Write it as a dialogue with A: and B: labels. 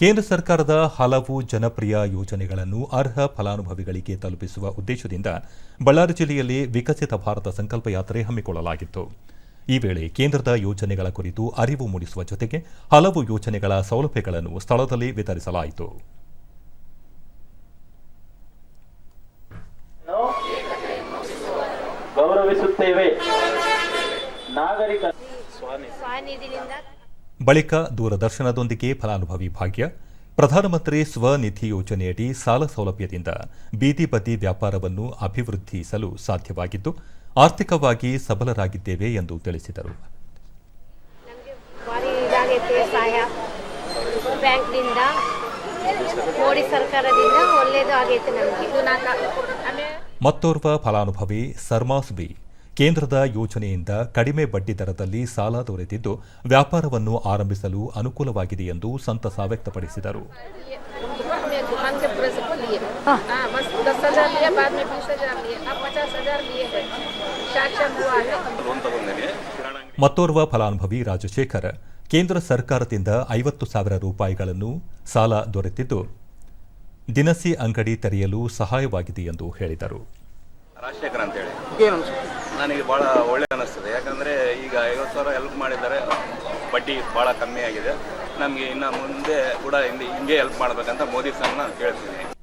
A: ಕೇಂದ್ರ ಸರ್ಕಾರದ ಹಲವು ಜನಪ್ರಿಯ ಯೋಜನೆಗಳನ್ನು ಅರ್ಹ ಫಲಾನುಭವಿಗಳಿಗೆ ತಲುಪಿಸುವ ಉದ್ದೇಶದಿಂದ ಬಳ್ಳಾರಿ ಜಿಲ್ಲೆಯಲ್ಲಿ ವಿಕಸಿತ ಭಾರತ ಸಂಕಲ್ಪ ಯಾತ್ರೆ ಹಮ್ಮಿಕೊಳ್ಳಲಾಗಿತ್ತು. ಈ ವೇಳೆ ಕೇಂದ್ರದ ಯೋಜನೆಗಳ ಕುರಿತು ಅರಿವು ಮೂಡಿಸುವ ಜೊತೆಗೆ ಹಲವು ಯೋಜನೆಗಳ ಸೌಲಭ್ಯಗಳನ್ನು ಸ್ಥಳದಲ್ಲಿ ವಿತರಿಸಲಾಯಿತು.
B: ಗೌರವಿಸುತ್ತೇವೆ. ನಾಗರಿಕ
A: ಬಳಿಕ ದೂರದರ್ಶನದೊಂದಿಗೆ ಫಲಾನುಭವಿ ಭಾಗ್ಯ ಪ್ರಧಾನಮಂತ್ರಿ ಸ್ವನಿಧಿ ಯೋಜನೆಯಡಿ ಸಾಲ ಸೌಲಭ್ಯದಿಂದ ಬೀದಿ ಬದಿ ವ್ಯಾಪಾರವನ್ನು ಅಭಿವೃದ್ಧಿಸಲು ಸಾಧ್ಯವಾಗಿದ್ದು ಆರ್ಥಿಕವಾಗಿ ಸಬಲರಾಗಿದ್ದೇವೆ ಎಂದು ತಿಳಿಸಿದರು. ಮತ್ತೋರ್ವ ಫಲಾನುಭವಿ ಸರ್ಮಾಸ್ ಬಿ ಕೇಂದ್ರದ ಯೋಜನೆಯಿಂದ ಕಡಿಮೆ ಬಡ್ಡಿ ದರದಲ್ಲಿ ಸಾಲ ದೊರೆತಿದ್ದು ವ್ಯಾಪಾರವನ್ನು ಆರಂಭಿಸಲು ಅನುಕೂಲವಾಗಿದೆ ಎಂದು ಸಂತಸ ವ್ಯಕ್ತಪಡಿಸಿದರು. ಮತ್ತೋರ್ವ ಫಲಾನುಭವಿ ರಾಜಶೇಖರ್ ಕೇಂದ್ರ ಸರ್ಕಾರದಿಂದ ಐವತ್ತು ಸಾವಿರ ರೂಪಾಯಿಗಳನ್ನು ಸಾಲ ದೊರೆತಿದ್ದು ದಿನಸಿ ಅಂಗಡಿ ತೆರೆಯಲು ಸಹಾಯವಾಗಿದೆ ಎಂದು ಹೇಳಿದರು.
C: ರಾಜಶೇಖರ್ ಅಂತೇಳಿ ನನಗೆ ಭಾಳ ಒಳ್ಳೆ ಅನ್ನಿಸ್ತದೆ. ಯಾಕಂದರೆ ಈಗ ಐವತ್ತು ಸಾವಿರ ಹೆಲ್ಪ್ ಮಾಡಿದ್ದಾರೆ. ಬಡ್ಡಿ ಭಾಳ ಕಮ್ಮಿ ಆಗಿದೆ. ನಮಗೆ ಇನ್ನು ಮುಂದೆ ಕೂಡ ಹಿಂದೆ ಹಿಂಗೆ ಹೆಲ್ಪ್ ಮಾಡಬೇಕಂತ ಮೋದಿ ಸರ್ನ ಕೇಳ್ತೀನಿ.